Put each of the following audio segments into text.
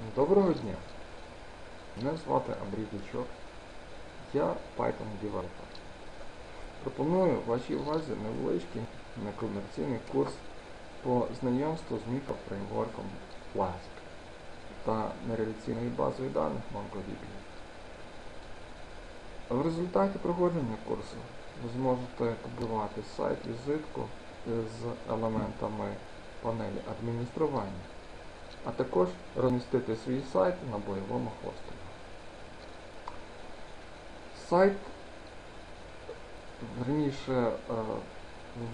Доброго дня! Мене звати Андрій Дучок. Я Python Developer. Пропоную вашій увазі невеличкий некомерційний курс по знайомству з мікрофреймворком Flask та нереляційною базою даних MongoDB. В результаті проходження курсу ви зможете побудувати сайт-візитку з елементами панелі адміністрування а також розмістити свій сайт на бойовому хостингу. Сайт, верніше, е,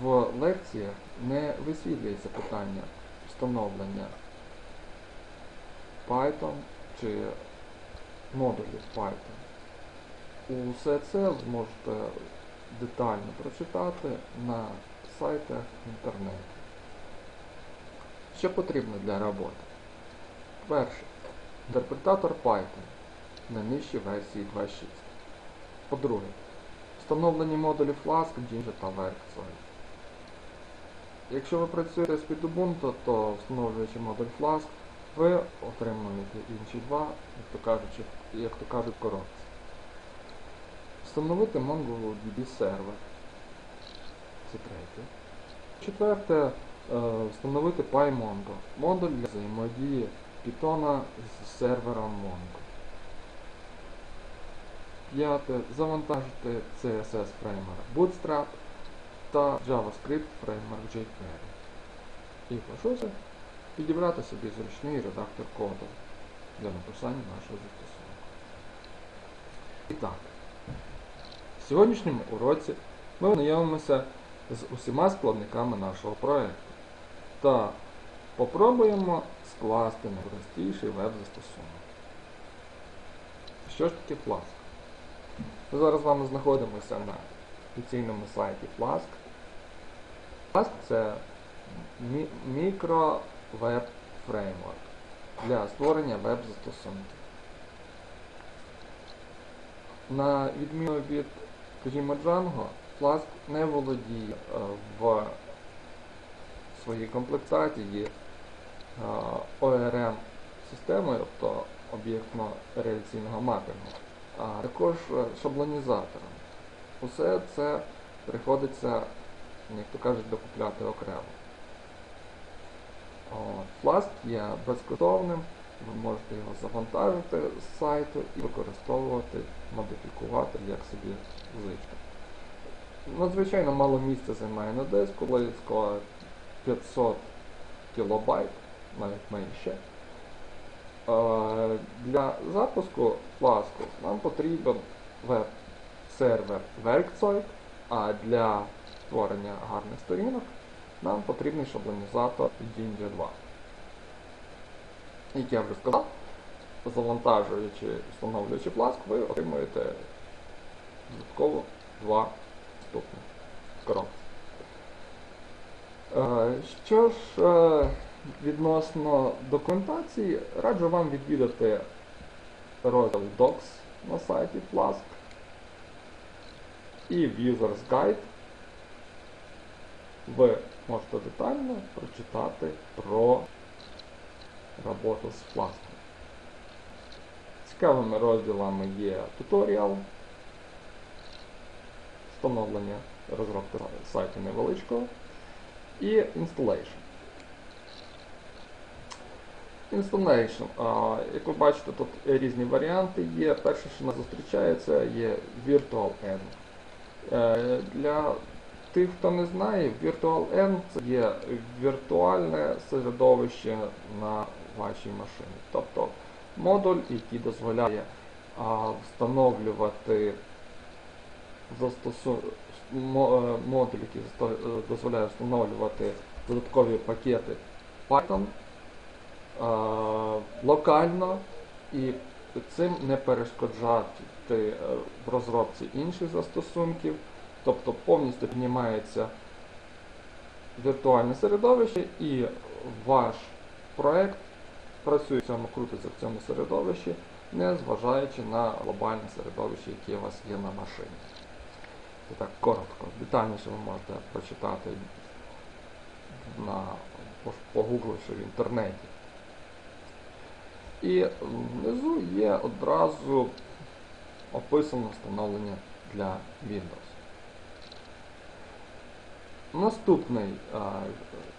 в лекціях не висвітлюється питання встановлення Python чи модулів Python. Усе це ви зможете детально прочитати на сайтах інтернету. Що потрібно для роботи? Перше. Інтерпретатор Python на нижчій версії 2.6. По-друге, встановлені модулі Flask, Jinja та Workzoid. Якщо ви працюєте з під Ubuntu, то встановлюючи модуль Flask, ви отримуєте інші два, як то кажуть, як то кажуть коробці. Встановити MongoDB сервер. Це третє. Четверте, встановити PyMongo. Модуль для взаємодії Python з сервером Mongo. П'яте. Завантажити CSS фреймер Bootstrap та JavaScript фреймер jQuery. І шосте, підібрати собі зручний редактор коду для написання нашого застосунку. І так, в сьогоднішньому уроці ми ознайомимося з усіма складниками нашого проєкту та попробуємо скласти найпростіший веб-застосунок. Що ж таке Flask? Ми зараз з вами знаходимося на офіційному сайті Flask. Flask це мі мікро-веб-фреймворк для створення веб-застосунків. На відміну від, скажімо, Django, Flask не володіє е, в своїй комплектації ORM системою, тобто об'єктно-реляційного мапінгу, а також е, шаблонізатором. Усе це приходиться, як то кажуть, докупляти окремо. Flask є безкоштовним, ви можете його завантажити з сайту і використовувати, модифікувати, як собі зичте. Надзвичайно мало місця займає на диску, близько 500 кілобайт, навіть менше. Для запуску фласку нам потрібен веб-сервер Werkzeug, а для створення гарних сторінок нам потрібний шаблонізатор Jinja 2. Як я вже сказав, завантажуючи встановлюючи фласк, ви отримуєте додатково два наступних коробки. Що ж відносно документації, раджу вам відвідати розділ Docs на сайті Flask і Users Guide. Ви можете детально прочитати про роботу з Flask. Цікавими розділами є туторіал, встановлення розробки сайту невеличкого і Installation. Installation. Як ви бачите, тут різні варіанти є. Перше, що нас зустрічається, є VirtualEnv. Е, Для тих, хто не знає, VirtualEnv це є віртуальне середовище на вашій машині. Тобто модуль, який дозволяє встановлювати застосу... модуль, який дозволяє встановлювати додаткові пакети Python локально і цим не перешкоджати е, в розробці інших застосунків, тобто повністю піднімається віртуальне середовище і ваш проект працює в цьому, крутиться в цьому середовищі, не зважаючи на глобальне середовище, яке у вас є на машині. Це так коротко, детальніше ви можете прочитати на, погугливши в інтернеті. І внизу є одразу описано встановлення для Windows. Наступний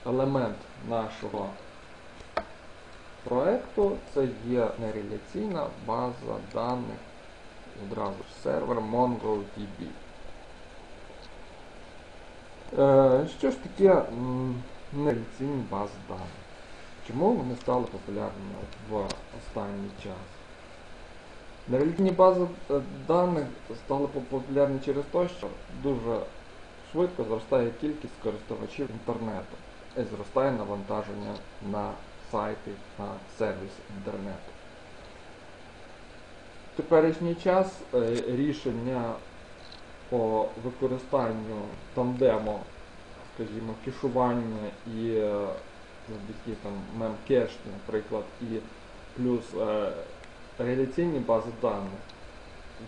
елемент нашого проекту це є нереляційна база даних, одразу ж сервер MongoDB. Е, Що ж таке м, нереляційні бази даних? Чому вони стали популярними в останній час? Нереляційні бази е, даних стали популярні через те, що дуже швидко зростає кількість користувачів інтернету і зростає навантаження на сайти, на сервіс інтернету. В теперішній час е, рішення по використанню тандему, скажімо, кешування і е, завдяки там мемкеш, наприклад, і плюс е, реляційні бази даних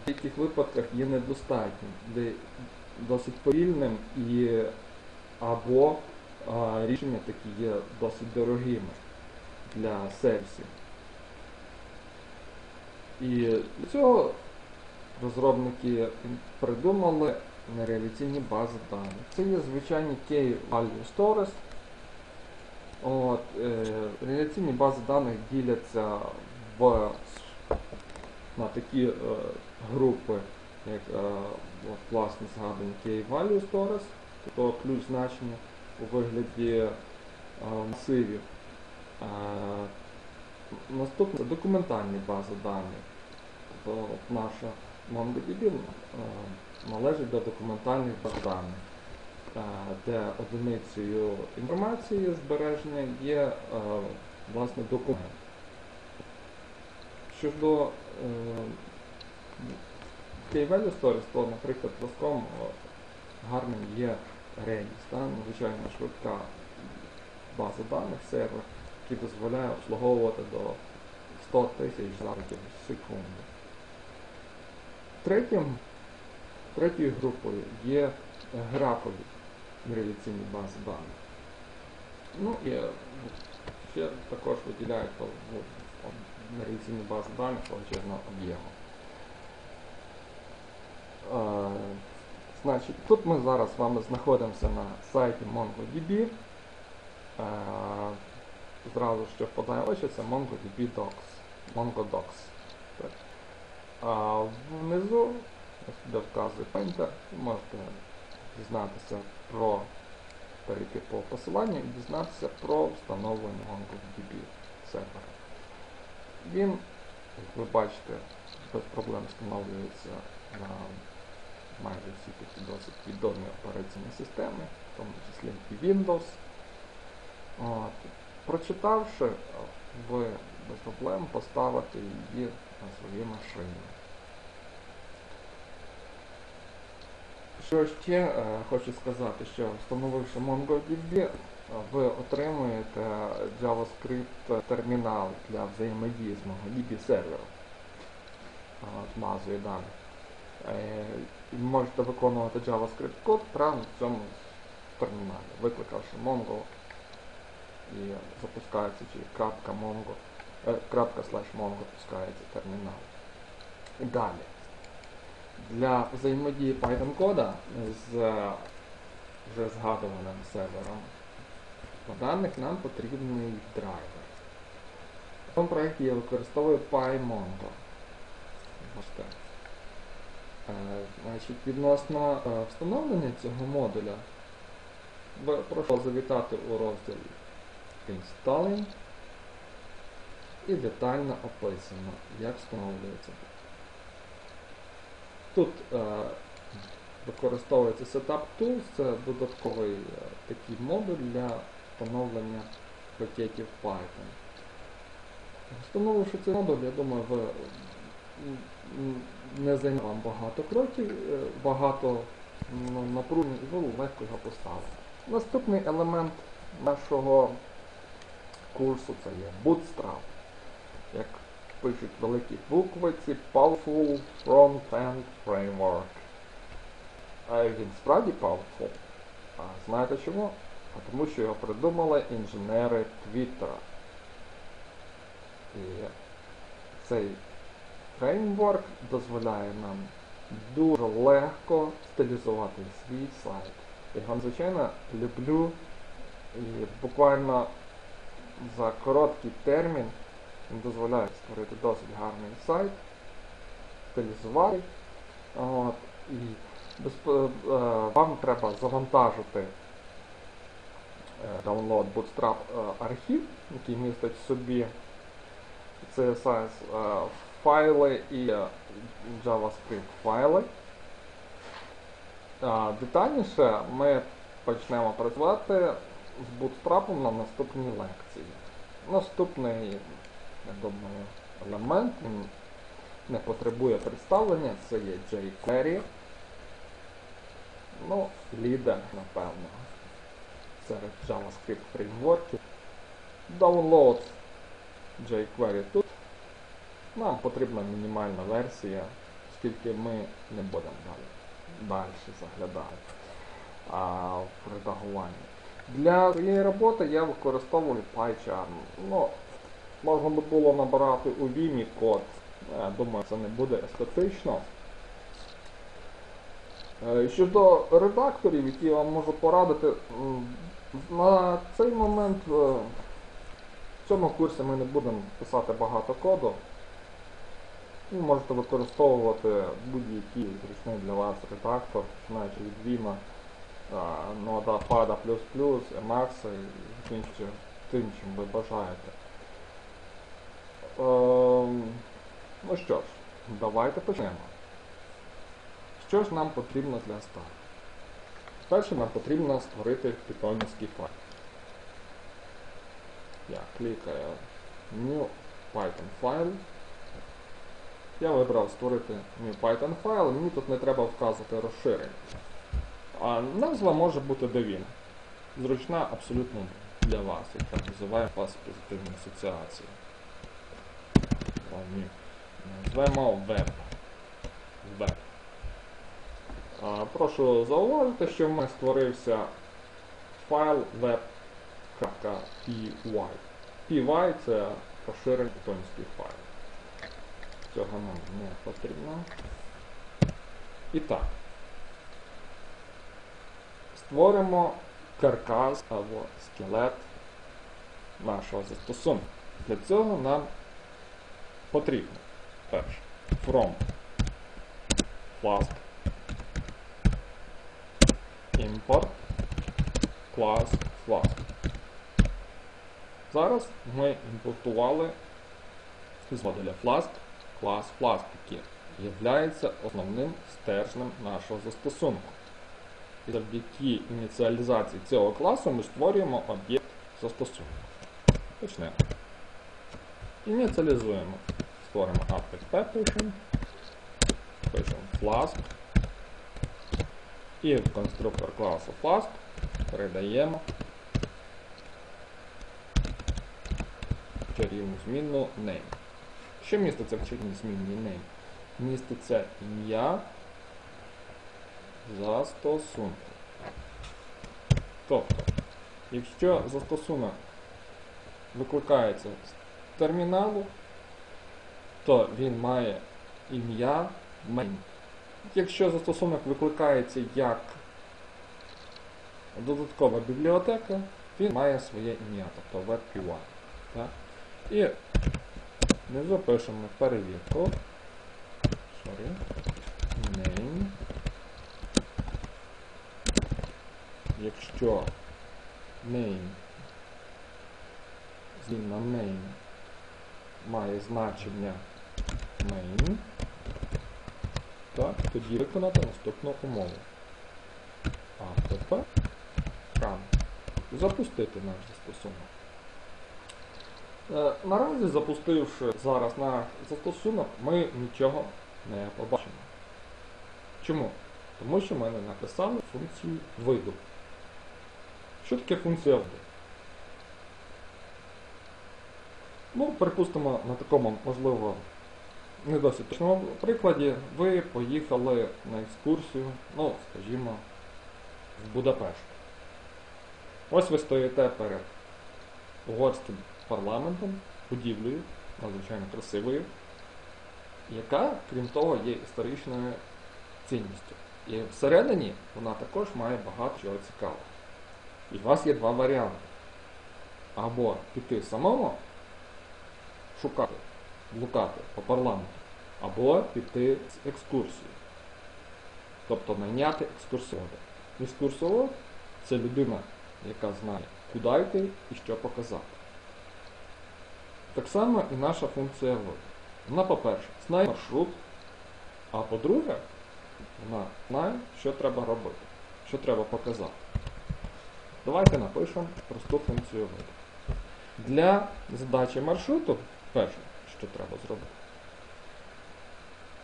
в деяких випадках є недостатнім, де досить повільним і або а, рішення такі є досить дорогими для сервісів. І для цього розробники придумали нереляційні бази даних. Це є звичайні key value stores. От, е, реляційні бази даних діляться в, на такі е, групи, як е, власне згадані key value stores, тобто ключ значення у вигляді е, масивів. Е, Наступне це документальні бази даних. Тобто наша MongoDB е, належить до документальних баз даних, де одиницею інформації збереження є власне документ. Щодо е, Key-Value Stories, то, наприклад, зразком е, гарним є Redis, та, надзвичайно швидка база даних сервер, який дозволяє обслуговувати до 100 тисяч запитів в секунду. Третім, третьою групою є графові реляційні бази даних. Ну і е, ще також виділяють ну, реляційні бази даних величезного об'єму. Е, Значить, тут ми зараз з вами знаходимося на сайті MongoDB. Е, Зразу що впадає очі, це MongoDB Docs. MongoDocs. А внизу, де вказує Painter, можете дізнатися про перейти по посиланню і дізнатися про встановлення MongoDB сервера. Він, як ви бачите, без проблем встановлюється на майже всі такі досить відомі операційні системи, в тому числі і Windows. От. Прочитавши, ви без проблем поставите її на свої машини. Що ще е, хочу сказати, що встановивши MongoDB, е, ви отримуєте JavaScript термінал для взаємодії з MongoDB сервером е, з базою даних. І можете виконувати JavaScript код прямо в цьому терміналі, викликавши Mongo і запускається чи крапка Mongo, крапка slash Mongo пускається термінал. І далі. Для взаємодії Python кода з вже згадуваним сервером даних нам потрібний драйвер. В цьому проєкті я використовую PyMongo. Е, Значить, відносно е, встановлення цього модуля, прошу завітати у розділ Installing і детально описано, як встановлюється. Тут е, використовується Setup Tools, це додатковий е, такий модуль для встановлення пакетів Python. Встановивши цей модуль, я думаю, ви не займе вам багато кроків, е, багато напружень, і ви легко його поставите. Наступний елемент нашого курсу це є Bootstrap. Як пишуть великі буквиці Powerful Front-End Framework. А він справді powerful. А знаєте чому? А тому що його придумали інженери Твіттера. І цей фреймворк дозволяє нам дуже легко стилізувати свій сайт. Я його звичайно люблю і буквально за короткий термін він дозволяє створити досить гарний сайт, стилізувати. От, і безп- е, вам треба завантажити е, download Bootstrap е, архів, який містить в собі CSS е, файли і е, JavaScript файли. Детальніше ми почнемо працювати з Bootstrap на наступній лекції. Наступний, я думаю, елемент він не потребує представлення, це є jQuery. Ну, лідер, напевно, серед JavaScript фреймворків. Download jQuery тут. Нам потрібна мінімальна версія, оскільки ми не будемо далі, далі заглядати а, в редагуванні. Для цієї роботи я використовую PyCharm. Ну, можна би було набирати у Vimy код. Е, Думаю, це не буде естетично. Е, Щодо редакторів, які я вам можу порадити, на цей момент е, в цьому курсі ми не будемо писати багато коду. Ви можете використовувати будь-який зручний для вас редактор, починаючи від Vima, Pada++, Emacs і тим, чим ви бажаєте. Ем, ну що ж, давайте почнемо. Що ж нам потрібно для старту? Перше нам потрібно створити питонівський файл. Я клікаю New Python файл. Я вибрав створити New Python файл, мені тут не треба вказувати розширення. А назва може бути Devin. Зручна абсолютно для вас, яка визиває у вас позитивні асоціації. О, ні. Назвемо Web. Web. А, прошу зауважити, що в мене створився файл web.py. py це розширений питонський файл. Цього нам не потрібно. І так. Створимо каркас або скелет нашого застосунку. Для цього нам потрібно перше from Flask import class Flask. Зараз ми імпортували з модуля Flask клас Flask, який є основним стержнем нашого застосунку. І завдяки ініціалізації цього класу ми створюємо об'єкт застосунку. Почнемо. Ініціалізуємо. Створимо app пишемо. Пишемо Flask. І в конструктор класу Flask передаємо чарівну змінну name. Що міститься в чарівній змінній name? Міститься ім'я застосунку. Тобто, якщо застосунок викликається з терміналу, то він має ім'я main. Якщо застосунок викликається як додаткова бібліотека, він має своє ім'я, тобто WebPY. Так? І внизу пишемо перевірку. Sorry. Name. Якщо name змінна name має значення main, так, тоді виконати наступну умову. А тепер run. Запустити наш застосунок. Е, Наразі, запустивши зараз наш застосунок, ми нічого не побачимо. Чому? Тому що ми не написали функцію виду. Що таке функція виду? Ну, припустимо, на такому, можливо, не досить точному прикладі, ви поїхали на екскурсію, ну, скажімо, в Будапешт. Ось ви стоїте перед угорським парламентом, будівлею, надзвичайно красивою. яка, крім того, є історичною цінністю. І всередині вона також має багато чого цікавого. І у вас є два варіанти. Або піти самому шукати, блукати по парламенту, або піти з екскурсією. Тобто найняти екскурсовода. Екскурсовод це людина, яка знає, куди йти і що показати. Так само і наша функція вводу. Вона, по-перше, знає маршрут, а по-друге, вона знає, що треба робити, що треба показати. Давайте напишемо просту функцію вводу. Для задачі маршруту, перше, що треба зробити,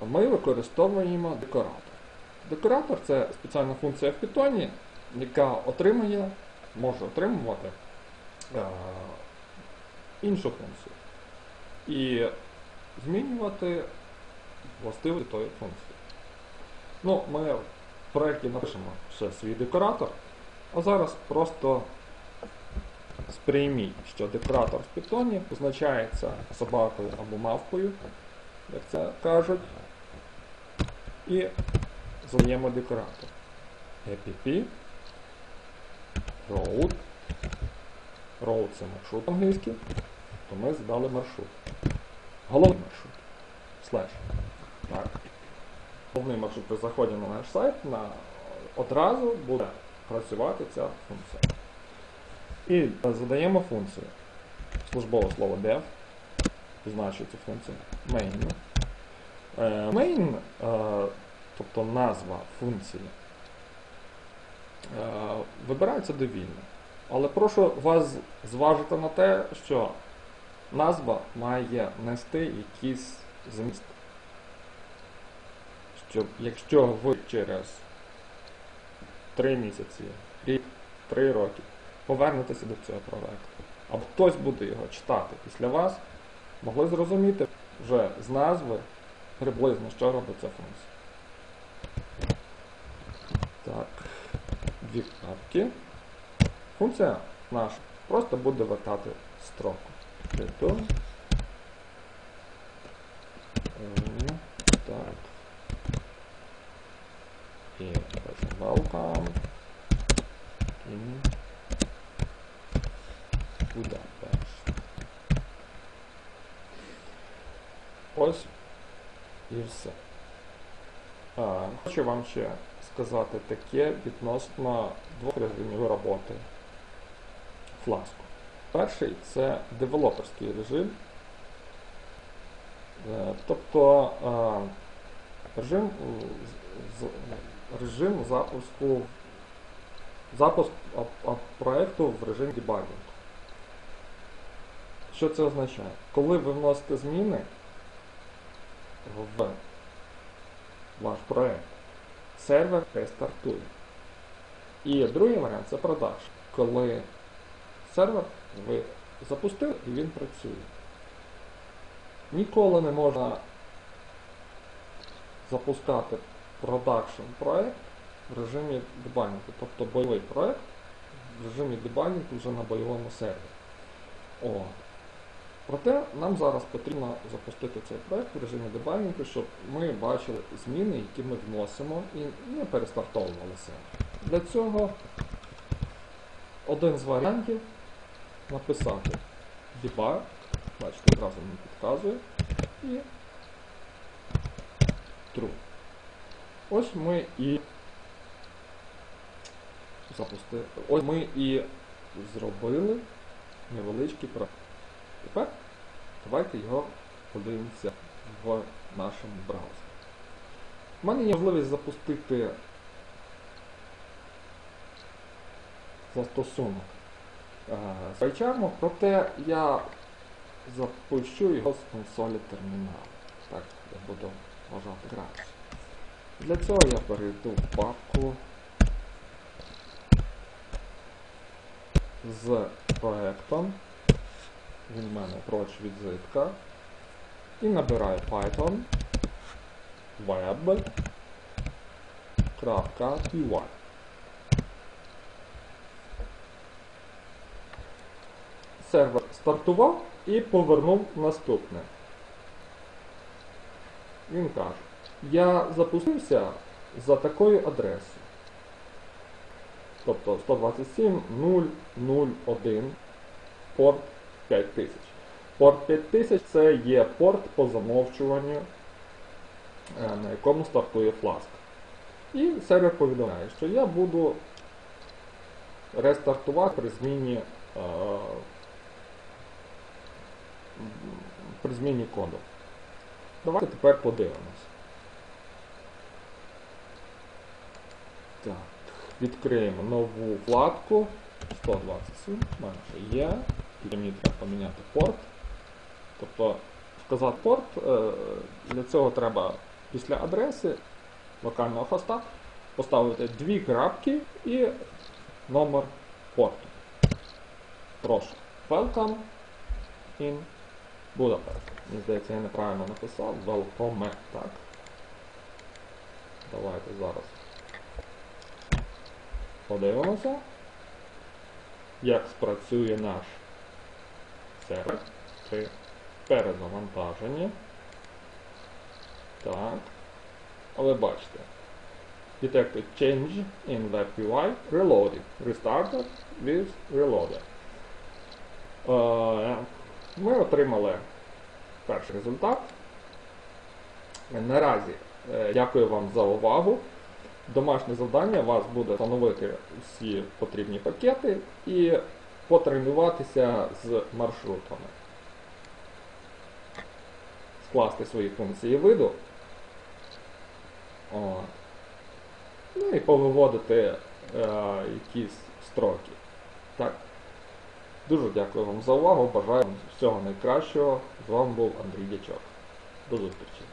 ми використовуємо декоратор. Декоратор це спеціальна функція в Python, яка отримує, може отримувати е, іншу функцію. І змінювати властивості тої функції. Ну, ми в проєкті напишемо ще свій декоратор, а зараз просто сприйміть, що декоратор в Python позначається собакою або мавкою, як це кажуть, і задаємо декоратор. app road. Road це маршрут англійський, то ми задали маршрут. Головний маршрут. Слеш. Так. Головний маршрут при заході на наш сайт на, одразу буде працювати ця функція. І задаємо функцію. Службове слово dev. Позначує цю функцію. Main. Е, Main, е, тобто назва функції, е, вибирається довільно. Але прошу вас зважити на те, що назва має нести якийсь зміст. Щоб якщо ви через 3 місяці, рік, 3 роки повернетеся до цього проекту, або хтось буде його читати після вас, могли зрозуміти вже з назви приблизно, що робить ця функція. Так, дві крапки. Функція наша просто буде вертати строку. Return. Так. І welcome Budapest. Ось і все. А, хочу вам ще сказати таке відносно двох режимів роботи фласку. Перший це девелоперський режим. Е, Тобто е, режим, режим запуску запуск проекту в режимі дебагінгу. Що це означає? Коли ви вносите зміни в ваш проект, сервер рестартує. І другий варіант це продаж. Коли сервер ви запустили і він працює. Ніколи не можна запускати продакшн проект в режимі дебагінгу, тобто бойовий проект в режимі дебагінгу вже на бойовому сервері. О. Проте нам зараз потрібно запустити цей проект в режимі дебагінгу, щоб ми бачили зміни, які ми вносимо і не перестартовували сервер. Для цього один з варіантів написати debug, бачите, одразу мені підказує, і true. Ось ми і запустили. Ось ми і зробили невеличкий проект. Тепер давайте його подивимося в нашому браузері. У мене є можливість запустити застосунок е, з PyCharm, проте я запущу його з консолі терміналу. Так, я буду вважати краще. Для цього я перейду в папку з проектом. Він в мене проч відзитка. І набираю Python web.py. Сервер стартував і повернув наступне. Він каже, я запустився за такою адресою. Тобто 127.001 порт 5000. Порт 5000 це є порт по замовчуванню, е, на якому стартує фласка. І сервер повідомляє, що я буду рестартувати при зміні, е, при зміні коду. Давайте тепер подивимось. Так, відкриємо нову вкладку 127, в мене вже є. Мені треба поміняти порт. Тобто вказати порт, е, для цього треба після адреси локального хоста поставити дві крапки і номер порту. Прошу. Welcome in Budapest. Мені здається, я неправильно написав. Welcome, так. Давайте зараз подивимося, як спрацює наш сервер при перезавантаженні. Так. Але бачите. Detected change in web UI reloaded. Restarted with reloaded. Е, Ми отримали перший результат. Наразі е, дякую вам за увагу. Домашнє завдання вас буде встановити всі потрібні пакети і потренуватися з маршрутами. Скласти свої функції виду. О. Ну і повиводити е, якісь строки. Так. Дуже дякую вам за увагу. Бажаю вам всього найкращого. З вами був Андрій Дячок. До зустрічі.